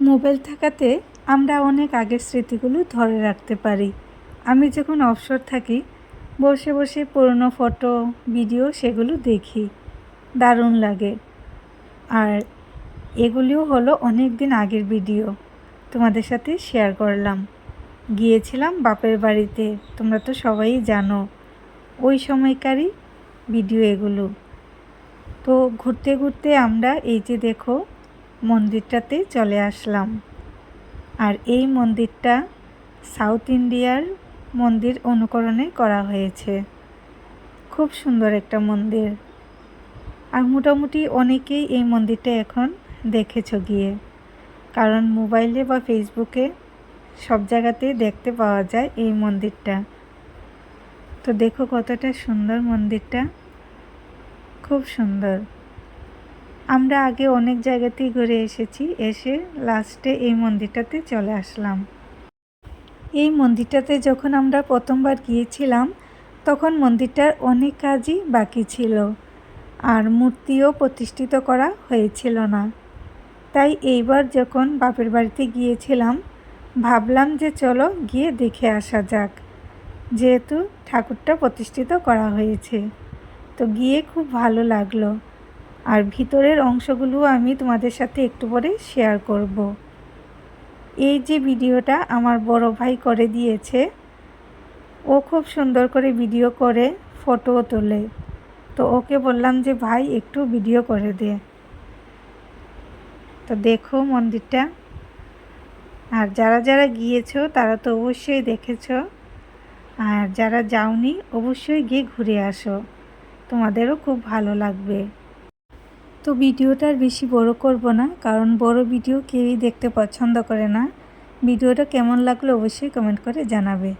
Mobile থাকাতে আমরা অনেক আগের স্মৃতিগুলো ধরে রাখতে পারি। আমি যখন অবসর থাকি, বসে বসে পুরনো ফটো, ভিডিও সেগুলো দেখি। দারুণ লাগে। আর এগুলিও হলো অনেক দিন আগের ভিডিও। তোমাদের সাথে শেয়ার করলাম। গিয়েছিলাম বাপের বাড়িতে, তোমরা তো সবাই জানো। ওই সময়কারই ভিডিও এগুলো। তো ঘুরতে ঘুরতে আমরা এই যে দেখো মন্দিরটাতে চলে আসলাম। আর এই মন্দিরটা সাউথ ইন্ডিয়ার মন্দির অনুকরণে করা হয়েছে। খুব সুন্দর একটা মন্দির। আর মোটামুটি অনেকেই এই মন্দিরটা এখন দেখেছ গিয়ে। কারণ মোবাইলে বা ফেসবুকে সব জায়গাতেই দেখতে পাওয়া যায় এই মন্দিরটা। তো দেখো কতটা সুন্দর মন্দিরটা। খুব সুন্দর। আমরা আগে অনেক জায়গাতেই ঘুরে এসেছি, এসে লাস্টে এই মন্দিরটাতে চলে আসলাম। এই মন্দিরটাতে যখন আমরা প্রথমবার গিয়েছিলাম, তখন মন্দিরটার অনেক কাজই বাকি ছিল আর মূর্তিও প্রতিষ্ঠিত করা হয়েছিল না। তাই এইবার যখন বাপের বাড়িতে গিয়েছিলাম, ভাবলাম যে চলো গিয়ে দেখে আসা যাক, যেহেতু ঠাকুরটা প্রতিষ্ঠিত করা হয়েছে। তো গিয়ে খুব ভালো লাগল। আর ভিতরের অংশগুলো আমি তোমাদের সাথে একটু পরে শেয়ার করব। এই যে ভিডিওটা আমার বড় ভাই করে দিয়েছে, ও খুব সুন্দর করে ভিডিও করে ফটোও তোলে। তো ওকে বললাম যে, ভাই, একটু ভিডিও করে দে। তো দেখো মন্দিরটা। আর যারা যারা গিয়েছো, তারা তো অবশ্যই দেখেছ। আর যারা যাওনি, অবশ্যই গিয়ে ঘুরে আসো। তোমাদেরও খুব ভালো লাগবে। তো ভিডিওটা আর বেশি বড় করব না, কারণ বড় ভিডিও কেউই দেখতে পছন্দ করে না। ভিডিওটা কেমন লাগল অবশ্যই কমেন্ট করে জানাবে।